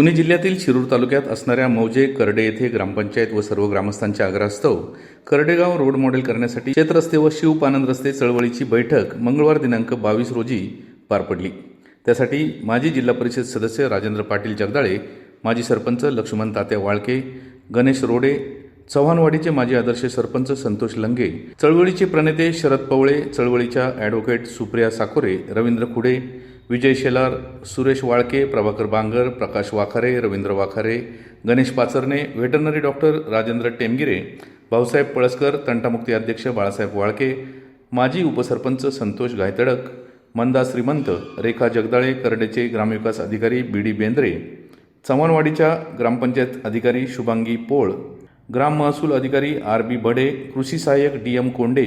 पुणे जिल्ह्यातील शिरूर तालुक्यात असणाऱ्या मौजे करडे येथे ग्रामपंचायत व सर्व ग्रामस्थांच्या आग्रहास्तव करडेगाव रोड मॉडेल करण्यासाठी शेतरस्ते व शिवपानंद रस्ते चळवळीची बैठक मंगळवार दिनांक बावीस रोजी पार पडली. त्यासाठी माजी जिल्हा परिषद सदस्य राजेंद्र पाटील जगदाळे माजी सरपंच लक्ष्मण तात्या वाळके गणेश रोडे चव्हाणवाडीचे माजी आदर्श सरपंच संतोष लंगे चळवळीचे प्रणेते शरद पवळे चळवळीच्या advocate Supriya Sakore Ravindra Khude Vijay Shelar Suresh Walke Prabhakar Bangar Prakash Wakhare Ravindra Wakhare Ganesh Pacharne veterinary doctor Rajendra Temgire Bhausaheb Palaskar तंटामुक्ती अध्यक्ष बाळासाहेब वाळके माजी उपसरपंच संतोष गायतडक मंदा श्रीमंत रेखा जगदाळे करडेचे ग्रामविकास अधिकारी बी डी बेंद्रे चव्हाणवाडीच्या ग्रामपंचायत अधिकारी शुभांगी पोळ ग्राम महसूल अधिकारी आर बी बडे कृषी सहाय्यक डी एम कोंडे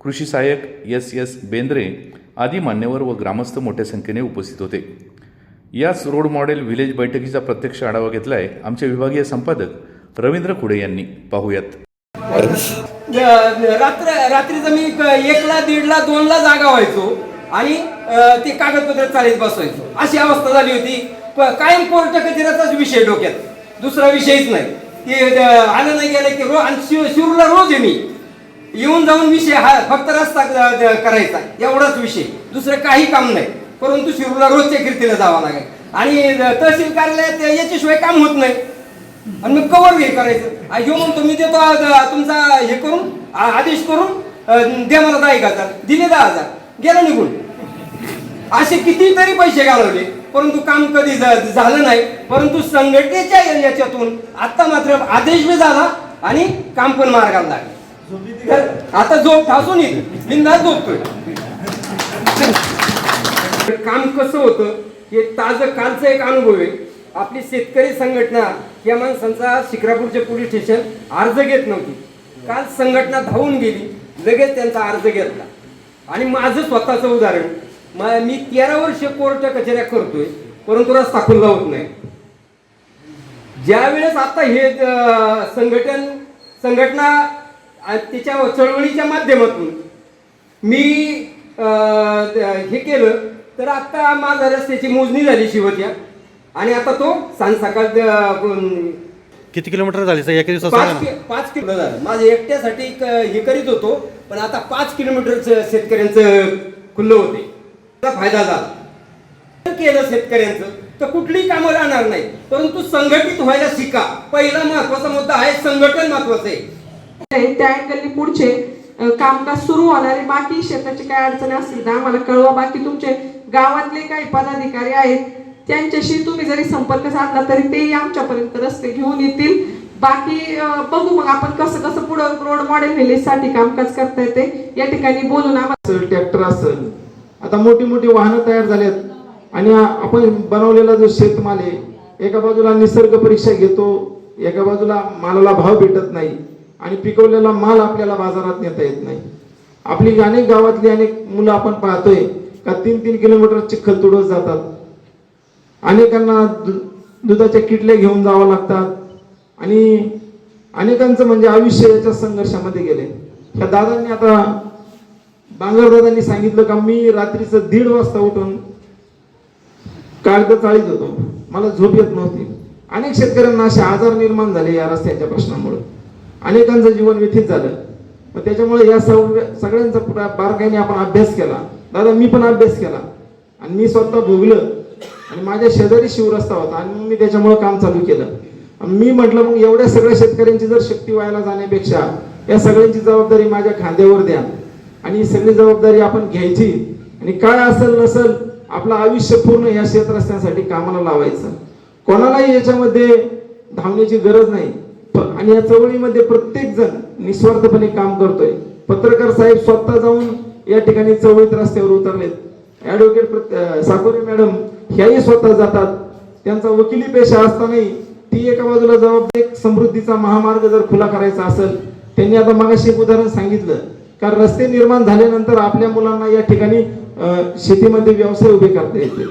कृषी सहाय्यक एस एस बेंद्रे आदी मान्यवर व ग्रामस्थ मोठ्या संख्येने उपस्थित होते. याच रोड मॉडेल व्हिलेज बैठकीचा प्रत्यक्ष आढावा घेतलाय आमचे विभागीय संपादक रवींद्र खुडे यांनी. पाहूयात. रात्र रात्री मी एकला दीडला दोनला जागा व्हायचो आणि ते कागदपत्र चालीत बसवायचो. अशी अवस्था झाली होती. प- कायम कोर्ट कचेऱ्याचाच विषय डोक्यात. दुसरा विषयच नाही. ते आलं नाही गेलं की रो आणि शिव शिरूरला रोज आहे मी. येऊन जाऊन विषय हा फक्त रस्ता करायचा एवढाच विषय. दुसरं काही काम नाही. परंतु शिरूरला रोजच्या कीर्तीला जावं लागेल. आणि तहसील कार्यालयात याच्याशिवाय काम होत नाही. आणि मग कवर हे करायचं. आ, म्हणतो मी देतो तुमचा हे करून आ- आदेश करून दे मला दहा एक हजार दिले दहा हजार गेला निघून. असे कितीतरी पैसे घालवले. परंतु काम कधी झालं नाही. परंतु संघटनेच्या याच्यातून आता मात्र आदेश बी झाला आणि काम पण मार्गाला लागलं. आता झोप ठासून येते बिंदास झोपतोय. काम कसं होतं हे ताजं कालचं एक अनुभव आहे. आपली शेतकरी संघटना या माणसांचा शिक्रापूरचे पोलीस स्टेशन अर्ज घेत नव्हती. काल संघटना धावून गेली लगेच त्यांचा अर्ज घेतला. आणि माझं स्वतःचं उदाहरण मी तेरा वर्ष कोर्ट कचेऱ्या करतोय परंतु रस्ता खुल्ला होत नाही. ज्यावेळेस आता हे संघटन संघटना आणि तिच्या चळवळीच्या माध्यमातून मी हे केलं. तर आता माझ्या रस्त्याची मोजणी झाली शिवत्या आणि आता तो सांज सकाळ अं, किती किलोमीटर झाली सर? एका दिवसात पाच सांगा ना. कि- पाच किलो झालं. माझं एकट्यासाठी हे करीत होतो पण आता पाच किलोमीटरचं शेतकऱ्यांचं खुल्लं होते. त्याचा फायदा झाला. केलं शेतकऱ्यांचं तर कुठलीही कामं राहणार नाही. परंतु संघटित व्हायला शिका. पहिला महत्त्वाचा मुद्दा आहे संघटन महत्वाचं आहे, त्या अँगलनी पुढचे कामकाज सुरू होणार आहे. बाकी शेताची काय अडचणी असतील तर आम्हाला कळवा. बाकी तुमचे गावातले काही पदाधिकारी आहेत त्यांच्याशी तुम्ही जरी संपर्क साधला तरी तेही आमच्यापर्यंत रस्ते घेऊन येतील. बाकी बघू मग आपण कसं कसं पुढं रोड मॉडेल व्हिलेजसाठी कामकाज करता येते. या ठिकाणी बोलून आम्हाला ट्रॅक्टर असेल. आता मोठी मोठी वाहनं तयार झाल्यात आणि आपण बनवलेला जो शेतमाल आहे एका बाजूला निसर्ग परीक्षा घेतो एका बाजूला मालाला भाव भेटत नाही. आणि पिकवलेला माल आपल्याला बाजारात नेता येत नाही. आपली अनेक गावातली अनेक मुलं आपण पाहतोय का तीन तीन किलोमीटर चिखल तुडत जातात. अनेकांना दु- दुधाच्या किटल्या घेऊन जावं लागतात. आणि अनेकांचं म्हणजे आयुष्य याच्या संघर्षामध्ये गेले. ह्या दादांनी आता बांगरदादांनी सांगितलं का मी रात्रीचं दीड वाजता उठून कागद चाळीत होतो. मला झोप येत नव्हती. अनेक शेतकऱ्यांना असे आजार निर्माण झाले या रस्त्याच्या प्रश्नामुळे. अनेकांचं जीवन व्यथित झालं. मग त्याच्यामुळे या सगळ्या सगळ्यांचा बारकाईने आपण अभ्यास केला. दादा मी पण अभ्यास केला. आणि मी स्वतः भोगलं. आणि माझ्या शेजारी शिवरस्ता होता आणि मी त्याच्यामुळे काम चालू केलं. आणि मी म्हटलं मग एवढ्या सगळ्या शेतकऱ्यांची जर शक्ती व्हायला जाण्यापेक्षा या सगळ्यांची जबाबदारी माझ्या खांद्यावर द्या. आणि ही सगळी जबाबदारी आपण घ्यायची. आणि काय असेल नसेल आपलं आयुष्य पूर्ण या शेत रस्त्यासाठी कामाला लावायचं. कोणालाही याच्यामध्ये धावण्याची गरज नाही. आणि या चळवळीमध्ये प्रत्येक जण निस्वार्थपणे काम करतोय. पत्रकार साहेब स्वतः जाऊन या ठिकाणी चळवळीत रस्त्यावर उतरलेत. ऍडव्होकेट साकोरे मॅडम ह्याही स्वतः जातात. त्यांचा वकिली पेशा असतानाही ती एका बाजूला जबाबदारी एक समृद्धीचा महामार्ग जर खुला करायचा असेल त्यांनी आता मगाशी एक उदाहरण सांगितलं. कारण रस्ते निर्माण झाल्यानंतर आपल्या मुलांना या ठिकाणी शेतीमध्ये व्यवसाय उभे करता येतील.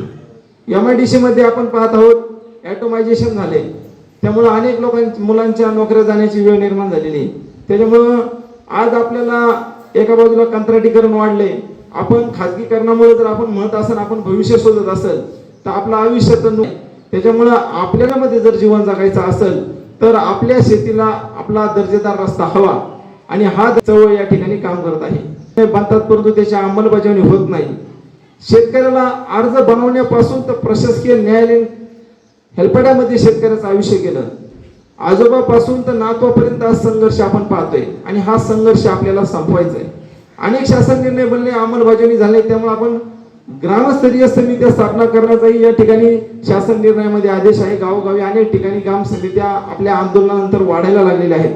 एम आय डी सी मध्ये आपण पाहत आहोत ॲटोमायझेशन झाले. त्यामुळे अनेक लोकांच्या मुलांच्या नोकऱ्या जाण्याची वेळ निर्माण झालेली आहे. त्याच्यामुळं आज आपल्याला एका बाजूला कंत्राटीकरण वाढले आपण खाजगीकरणामुळे जर आपण म्हणत असाल आपण भविष्य शोधत असेल तर आपलं आयुष्य तर त्याच्यामुळं आपल्याला मध्ये जर जीवन जगायचं असेल तर आपल्या शेतीला आपला दर्जेदार रस्ता हवा. आणि हा चळवळ या ठिकाणी काम करत आहे. बनतात परंतु त्याची अंमलबजावणी होत नाही. शेतकऱ्याला अर्ज बनवण्यापासून तर प्रशासकीय न्यायालयीन हेल्पडामध्ये शेतकऱ्याचं आयुष्य गेलं. आजोबापासून तर नातवापर्यंत हा संघर्ष आपण पाहतोय. आणि हा संघर्ष आपल्याला संपवायचा आहे अनेक शासन निर्णय बनले अंमलबजावणी झाले त्यामुळे आपण ग्रामस्तरीय समित्या स्थापना करण्याचाही या ठिकाणी शासन निर्णयामध्ये आदेश आहे. गावोगावी अनेक ठिकाणी ग्राम समित्या आपल्या आंदोलनानंतर वाढायला लागलेल्या आहेत.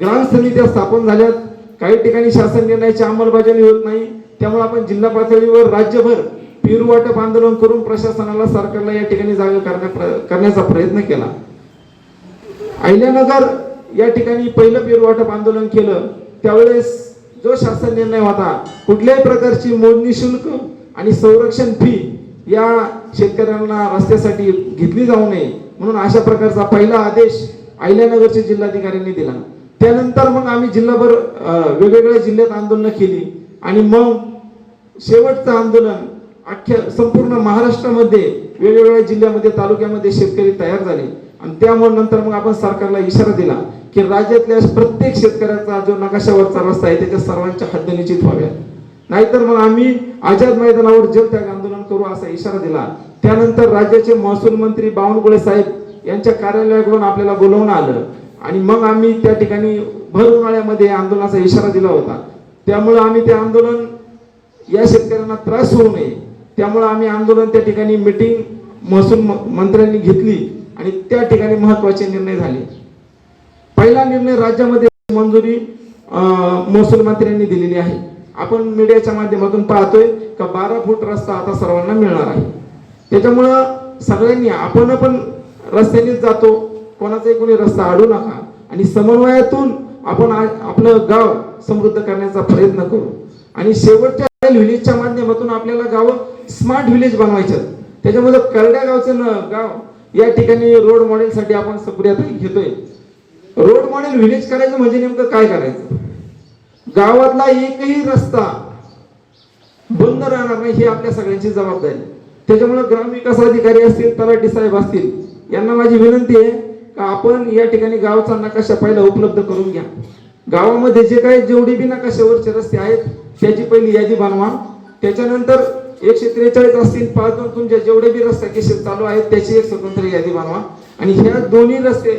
ग्राम समित्या स्थापन झाल्यात. काही ठिकाणी शासन निर्णयाची अंमलबजावणी होत नाही. त्यामुळे आपण जिल्हा पातळीवर राज्यभर पेरू वाटप आंदोलन करून प्रशासनाला सरकारला या ठिकाणी जागा करण्या करण्याचा प्रयत्न केला. अहिल्यानगर या ठिकाणी पहिलं पेरू वाटप आंदोलन केलं. त्यावेळेस जो शासन निर्णय होता कुठल्याही प्रकारची मोजणी शुल्क आणि संरक्षण फी या शेतकऱ्यांना रस्त्यासाठी घेतली जाऊ नये म्हणून अशा प्रकारचा पहिला आदेश अहिल्यानगरच्या जिल्हाधिकाऱ्यांनी दिला. त्यानंतर मग आम्ही जिल्हाभर वेगवेगळ्या जिल्ह्यात आंदोलनं केली आणि मग शेवटचं आंदोलन अख्ख्या संपूर्ण महाराष्ट्रामध्ये वेगवेगळ्या जिल्ह्यामध्ये तालुक्यामध्ये शेतकरी तयार झाले. आणि त्यामुळे नंतर मग आपण सरकारला इशारा दिला की राज्यातल्या प्रत्येक शेतकऱ्याचा जो नकाशावरचा रस्ता आहे त्याच्या सर्वांच्या हद्द निश्चित व्हाव्या नाहीतर मग आम्ही आझाद मैदानावर जलत्याग आंदोलन करू असा इशारा दिला. त्यानंतर राज्याचे महसूल मंत्री बावनकुळे साहेब यांच्या कार्यालयाकडून आपल्याला बोलवणं आलं. आणि मग आम्ही त्या ठिकाणी भर उन्हाळ्यामध्ये आंदोलनाचा इशारा दिला होता. त्यामुळे आम्ही ते आंदोलन या शेतकऱ्यांना त्रास होऊ नये. त्यामुळं आम्ही आंदोलन त्या ठिकाणी मिटिंग महसूल म- मंत्र्यांनी घेतली आणि त्या ठिकाणी महत्त्वाचे निर्णय झाले. पहिला निर्णय राज्यामध्ये मंजुरी महसूल मंत्र्यांनी दिलेली आहे. आपण मीडियाच्या माध्यमातून पाहतोय का बारा फूट रस्ता आता सर्वांना मिळणार आहे. त्याच्यामुळं सगळ्यांनी आपण पण रस्त्यानेच जातो. कोणाचाही कोणी रस्ता अडू नका. आणि समन्वयातून आपण आपलं गाव समृद्ध करण्याचा प्रयत्न करू. आणि शेवटच्या व्हिलेजच्या माध्यमातून आपल्याला गावं स्मार्ट व्हिलेज बनवायचं. त्याच्यामध्ये करड्या गावचं गाव या ठिकाणी रोड मॉडेलसाठी आपण सगळ्यात घेतोय. रोड मॉडेल व्हिलेज करायचं म्हणजे नेमकं काय करायचं? गावातला एकही रस्ता बंद राहणार नाही ही आपल्या सगळ्यांची जबाबदारी. त्याच्यामुळे ग्रामविकास अधिकारी असतील तलाठी साहेब असतील यांना माझी विनंती आहे का आपण या ठिकाणी गावचा नकाशा पहिला उपलब्ध करून घ्या. गावामध्ये जे काही जेवढे बी नकाशावरचे रस्ते आहेत त्याची पहिली यादी बनवा त्याच्यानंतर एकशे त्रेचाळीस असतील पाच दोन तुमच्या जेवढे बी रस्ते केसेस चालू आहेत त्याची एक स्वतंत्र यादी बनवा आणि ह्या दोन्ही रस्ते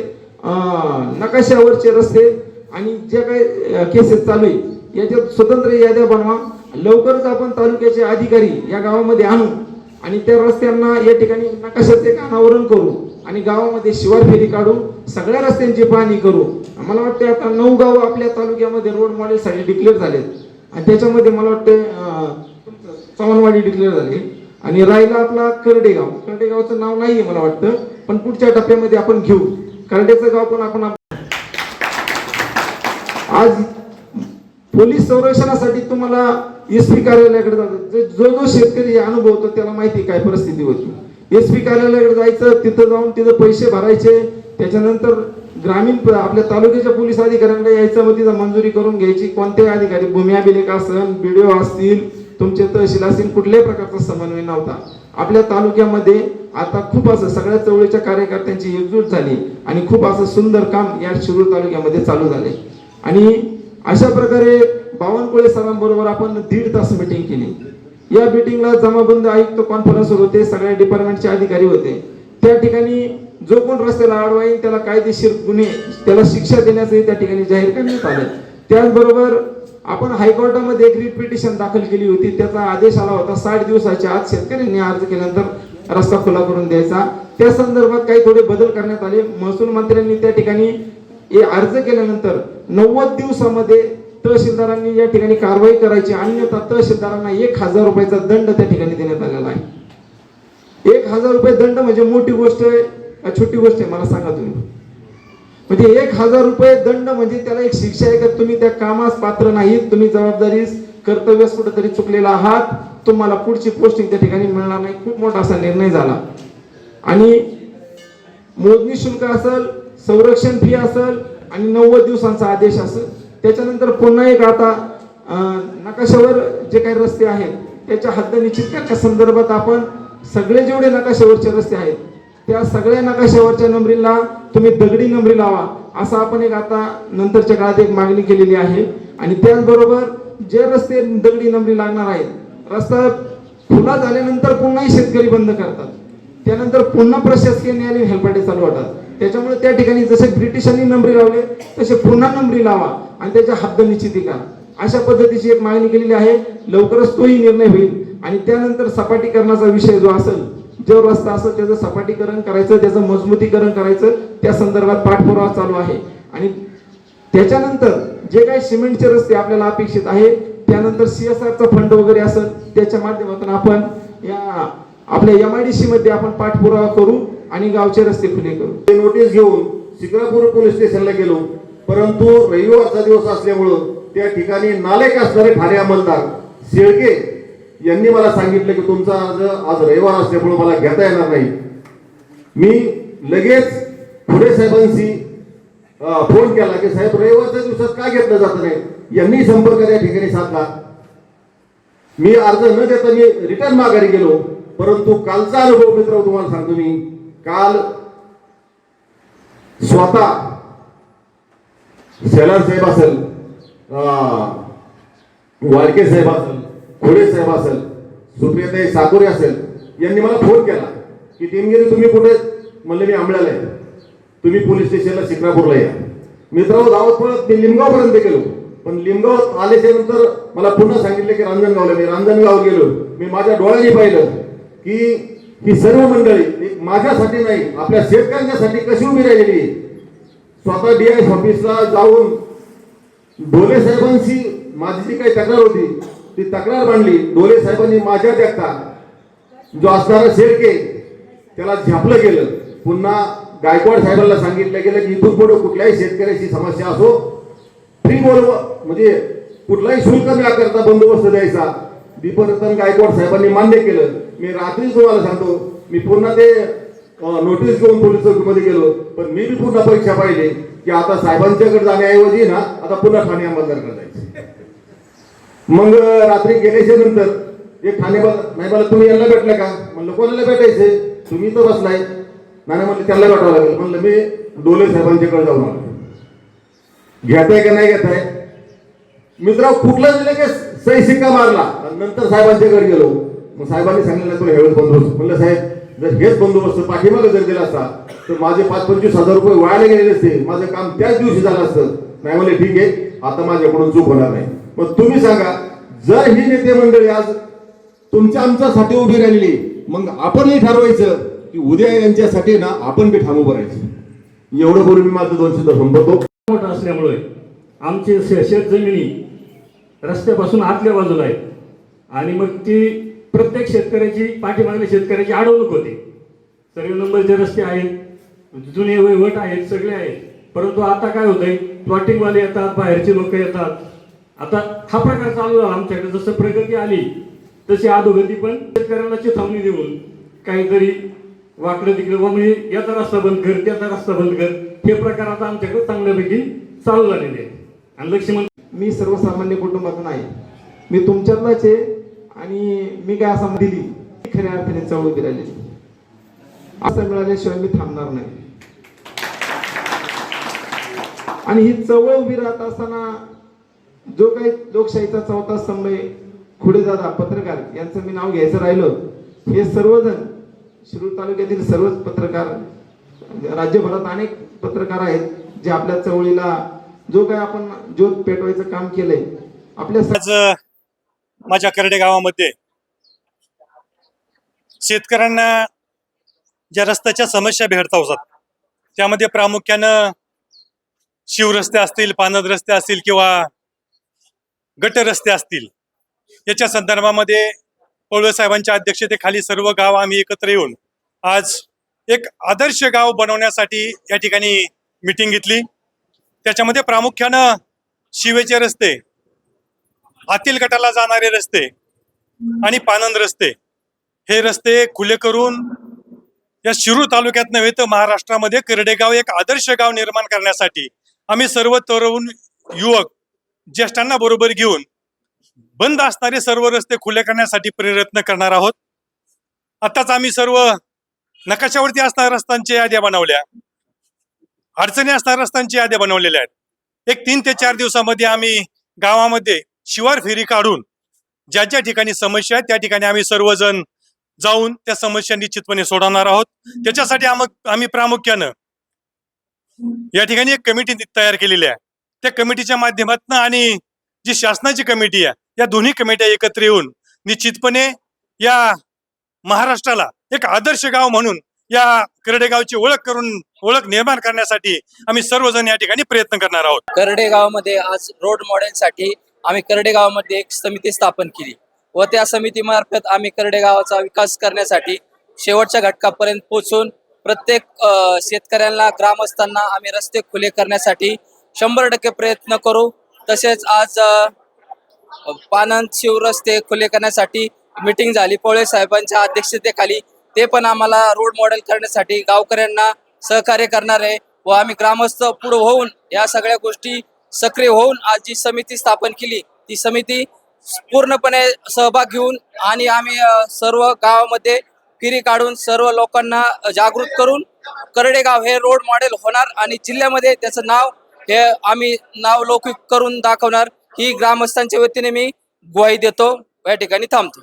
नकाशावरचे रस्ते आणि जे काही केसेस चालू आहे याच्यात स्वतंत्र याद्या बनवा लवकरच आपण तालुक्याचे अधिकारी या गावामध्ये आणू आणि त्या रस्त्यांना या ठिकाणी नकाशाचे अनावरण करू आणि गावामध्ये शिवार फेरी काढू सगळ्या रस्त्यांची पाहणी करू. मला वाटते आता नऊ गाव आपल्या तालुक्यामध्ये रोड मॉडेलसाठी डिक्लेअर झालेत. आणि त्याच्यामध्ये मला वाटतं चव्हाणवाडी डिक्लेअर झाली. आणि राहिला आपला करडेगाव. करडेगावचं नाव नाहीये मला वाटतं पण पुढच्या टप्प्यामध्ये आपण घेऊ. करडेचं गाव पण आपण आज पोलीस संरक्षणासाठी तुम्हाला एस पी कार्यालयाकडे जातो जो जो जो शेतकरी हे अनुभवतो त्याला माहिती काय परिस्थिती होती. एस पी कार्यालयाकडे जायचं तिथं जाऊन तिथं पैसे भरायचे त्याच्यानंतर ग्रामीण आपल्या तालुक्याच्या पोलीस अधिकाऱ्यांकडे यायचं मग तिथं मंजुरी करून घ्यायची. कोणतेही अधिकारी भूमी अभिलेख असन बीडीओ असतील तुमचे तहसील असतील कुठल्याही प्रकारचा समन्वय नव्हता. आपल्या तालुक्यामध्ये आता खूप असं सगळ्या चवळीच्या कार्यकर्त्यांची एकजूट झाली आणि खूप असं सुंदर काम या शिरूर तालुक्यामध्ये चालू झाले. आणि अशा प्रकारे बावनकुळे सरांबरोबर आपण दीड तास मिटिंग केली. या मिटिंगला जमाबंद आयुक्त कॉन्फरन्स होते? सगळ्या डिपार्टमेंटचे अधिकारी होते. त्या ठिकाणी जो कोण रस्त्याला अडवाईल त्याला कायदेशीर गुन्हे त्याला शिक्षा देण्याचंही त्या ठिकाणी जाहीर करण्यात आलं त्याचबरोबर आपण हायकोर्टामध्ये एक रिट पिटिशन दाखल केली होती त्याचा आदेश आला होता साठ दिवसाच्या आत शेतकऱ्यांनी अर्ज केल्यानंतर रस्ता खुला करून द्यायचा. त्या संदर्भात काही थोडे बदल करण्यात आले. महसूल मंत्र्यांनी त्या ठिकाणी अर्ज केल्यानंतर नव्वद दिवसामध्ये तहसीलदारांनी या ठिकाणी कारवाई करायची. अन्यथा तहसीलदारांना एक हजार रुपयाचा दंड त्या ठिकाणी देण्यात आला. एक हजार रुपये दंड म्हणजे मोठी गोष्ट आहे का छोटी गोष्ट आहे? मला सांगा तुम्ही. म्हणजे एक हजार रुपये दंड म्हणजे त्याला एक शिक्षा आहे का? तुम्ही त्या कामास पात्र नाहीत तुम्ही जबाबदारीस कर्तव्यास कुठेतरी चुकलेला आहात तुम्हाला पुढची पोस्टिंग त्या ठिकाणी मिळणार नाही. खूप मोठा असा निर्णय झाला. आणि मोजणी शुल्क असेल संरक्षण फी असेल आणि नव्वद दिवसांचा आदेश असेल. त्याच्यानंतर पुन्हा एक आता नकाशावर जे काही रस्ते आहेत त्याच्या हद्द निश्चित करण्या संदर्भात आपण सगळे जेवढे नकाशेवरचे रस्ते आहेत त्या सगळ्या नकाशावरच्या नंबरीला तुम्ही दगडी नंबरी लावा असं आपण एक आता नंतरच्या काळात एक मागणी केलेली आहे. आणि त्याचबरोबर जे रस्ते दगडी नंबरी लागणार आहेत रस्ता खुला झाल्यानंतर पुन्हाही शेतकरी बंद करतात. त्यानंतर पुन्हा प्रशासकीय न्यायालयीन हेलपाटे चालू होतात. त्याच्यामुळे त्या ठिकाणी जसे ब्रिटिशांनी नंबरी लावले तसे पुन्हा नंबरी लावा आणि त्याच्या हद्द निश्चिती करा. अशा पद्धतीची एक मागणी केलेली आहे. लवकरच तोही निर्णय होईल. आणि त्यानंतर सपाटीकरणाचा विषय जो असेल जो रस्ता असेल त्याचं सपाटीकरण करायचं त्याचं मजबूतीकरण करायचं त्या संदर्भात पाठपुरावा चालू आहे. आणि त्याच्यानंतर जे काही सिमेंटचे रस्ते आपल्याला अपेक्षित आहे त्यानंतर सीएसआरचा फंड वगैरे असेल त्याच्या माध्यमातून आपण या आपल्या एम आय डी सी मध्ये आपण पाठपुरावा करू आणि गावचे रस्ते खुले करू. ते नोटीस घेऊन शिक्रापूर पोलीस स्टेशनला गेलो. परंतु रविवारचा दिवस असल्यामुळं त्या ठिकाणी नालेक असणारे ठाणे अंमलदार शेळके यांनी मला सांगितलं की तुमचा आज आज रविवार असल्यामुळे मला घेता येणार नाही. मी लगेच फुडे साहेबांशी फोन केला की साहेब रविवारच्या दिवसात का घेतलं जात नाही? यांनी संपर्क त्या ठिकाणी साधला. मी अर्ज न देता मी रिटर्न माघारी गेलो. परंतु कालचा अनुभव मित्र तुम्हाला सांगतो मी काल स्वतः शेलार साहेब असेल वाळके साहेब असेल खोडे साहेब असेल सुप्रियाताई साकोरे असेल यांनी मला फोन केला की टिमगिरी तुम्ही कुठे म्हणले मी आंबळ्याला आहे. तुम्ही पोलीस स्टेशनला शिक्रापूरला या. मित्रांनो धावत परत मी लिमगावपर्यंत गेलो. पण लिमगाव आल्याच्यानंतर मला पुन्हा सांगितलं की रांजणगावला. मी रांजणगाव गेलो. मी माझ्या डोळ्यांनी पाहिलं की ही सर्व मंडळी माझ्यासाठी नाही आपल्या शेतकऱ्यांच्यासाठी कशी उभी राहिलेली आहे. स्वतः डीआय ऑफिसला जाऊन डोले साहेबांशी माझी जी काही तक्रार होती ती तक्रार मांडली. डोले साहेबांनी माझ्या देखता जो असणारा शेळके त्याला झापलं गेलं. पुन्हा गायकवाड साहेबांना सांगितलं गेलं की इथून पुढे कुठल्याही शेतकऱ्याची समस्या असो फ्री बोल म्हणजे कुठलाही शुल्क न करता बंदोबस्त द्यायचा. दीपरतन गायकवाड साहेबांनी मान्य केलं. मी रात्री तुम्हाला सांगतो मी पुन्हा ते नोटीस घेऊन पोलीस चौकीमध्ये गेलो पण मी बी पुन्हा परीक्षा पाहिली. की आता साहेबांच्याकडे जाण्याऐवजी ना आता पुन्हा ठाणे अंमलदारकडे जायचं. मग रात्री गेल्याच्यानंतर एक ठाणे नाही मला तुम्ही यांना भेटलं का? म्हणलं कोणाला भेटायचे? तुम्ही तर बसलाय. नाही म्हणलं त्यांना भेटावं लागेल. म्हणलं मी डोले साहेबांच्याकडे जाऊन आलो घेताय का नाही घेताय? मित्रा कुठला दिलं की सही शिक्का मारला? नंतर साहेबांच्याकडे गेलो. मग साहेबांनी सांगितलं तुला हेवेळेस बंदोबस्त. म्हणलं साहेब जर हेच बंदोबस्त पाठीमागे जर दिला असता तर माझे पाच पंचवीस हजार रुपये वायाला गेलेले असते. माझं काम त्याच दिवशी झालं असतं. नाही म्हणले ठीक आहे आता माझ्याकडून चूक होणार नाही. मग तुम्ही सांगा जर ही नेते मंडळी आज तुमच्या आमच्यासाठी उभी राहिली मग आपणही ठरवायचं की उद्या यांच्यासाठी ना आपण बी ठाम उभं राहायचं. एवढं बोलून मी माझं दोनशे तर संपतो असल्यामुळे आमची शे- शेत जमिनी रस्त्यापासून आतल्या बाजूला आहे आणि मग ती प्रत्येक शेतकऱ्याची पाठीमागल्या शेतकऱ्याची अडवणूक होते. सर्व नंबरचे रस्ते आहेत जुने वैवट आहेत सगळे आहेत. परंतु आता काय होतंय प्लॉटिंगवाले येतात बाहेरचे लोक येतात. आता हा प्रकार चालू झाला आमच्याकडे. जसं प्रगती आली तशी अधोगती पण शेतकऱ्यांना चिथावणी देऊन काहीतरी वाकडं तिकडं वा म्हणजे याचा रस्ता बंद कर त्याचा रस्ता बंद कर. हे प्रकार आता आमच्याकडे चांगल्यापैकी चालू झालेले आहेत. आणि लक्ष्मण मी सर्वसामान्य कुटुंबातून आहे. मी तुमच्यातलाच आहे. आणि मी काय असं दिली. खऱ्या अर्थाने चवळ उभी असं मिळाल्याशिवाय मी थांबणार नाही. आणि ही चवळ उभी राहत असताना जो काही लोकशाहीचा चौथा स्तंभ आहे खुडेदादा पत्रकार यांचं मी नाव घ्यायचं राहिलं. हे सर्वजण शिरूर तालुक्यातील सर्वच पत्रकार राज्यभरात अनेक पत्रकार आहेत जे आपल्या चवळीला जो काही आपण ज्योत पेटवायचं काम केलंय आपल्या माझ्या करडे गावामध्ये. शेतकऱ्यांना ज्या रस्त्याच्या समस्या भेडतावतात त्यामध्ये प्रामुख्यानं शिवरस्ते असतील पानद रस्ते असतील किंवा गट रस्ते असतील याच्या संदर्भामध्ये पवळे साहेबांच्या अध्यक्षतेखाली सर्व गाव आम्ही एकत्र येऊन आज एक आदर्श गाव बनवण्यासाठी या ठिकाणी मिटिंग घेतली. त्याच्यामध्ये प्रामुख्यानं शिवेचे रस्ते आतील गटाला जाणारे रस्ते आणि पानंद रस्ते. हे रस्ते खुले करून या शिरूर तालुक्यात नव्हे तर महाराष्ट्रामध्ये करडेगाव एक आदर्श गाव निर्माण करण्यासाठी आम्ही सर्व तरुण युवक ज्येष्ठांना बरोबर घेऊन बंद असणारे सर्व रस्ते खुले करण्यासाठी प्रयत्न करणार आहोत. आताच आम्ही सर्व नकाशावरती असणाऱ्या रस्त्यांच्या याद्या बनवल्या. अडचणी असणाऱ्या रस्त्यांच्या याद्या बनवलेल्या आहेत. एक तीन ते चार दिवसामध्ये आम्ही गावामध्ये शिवार फेरी काढून ज्या ज्या ठिकाणी समस्या आहेत त्या ठिकाणी आम्ही सर्वजण जाऊन त्या समस्या निश्चितपणे सोडवणार आहोत. त्याच्यासाठी आम्ही प्रामुख्यानं या ठिकाणी एक कमिटी तयार केलेली आहे. त्या कमिटीच्या माध्यमातून आणि जी शासनाची कमिटी आहे या दोन्ही कमिट्या एकत्र येऊन निश्चितपणे या महाराष्ट्राला एक आदर्श गाव म्हणून या करडेगावची ओळख करून ओळख निर्माण करण्यासाठी आम्ही सर्वजण या ठिकाणी प्रयत्न करणार आहोत. करडेगावमध्ये आज रोड मॉडेलसाठी आम्ही करडे गावामध्ये एक समिती स्थापन केली व त्या समितीमार्फत आम्ही करडे गावाचा विकास करण्यासाठी शेवटच्या घटकापर्यंत पोहोचून प्रत्येक शेतकऱ्यांना ग्रामस्थांना आम्ही रस्ते खुले करण्यासाठी शंभर टक्के प्रयत्न करू. तसेच आज अ, पानंद शिव रस्ते खुले करण्यासाठी मिटिंग झाली. पोळे साहेबांच्या अध्यक्षतेखाली ते पण आम्हाला रोड मॉडेल करण्यासाठी गावकऱ्यांना सहकार्य करणार आहे व आम्ही ग्रामस्थ पुढे होऊन या सगळ्या गोष्टी सक्रिय होऊन आज जी समिती स्थापन केली ती समिती पूर्णपणे सहभाग घेऊन आणि आम्ही सर्व गावामध्ये फिरी काढून सर्व लोकांना जागृत करून करडेगाव हे रोड मॉडेल होणार आणि जिल्ह्यामध्ये त्याचं नाव हे आम्ही नाव लौकिक करून दाखवणार. ही ग्रामस्थांच्या वतीने मी ग्वाही देतो. या ठिकाणी थांबतो.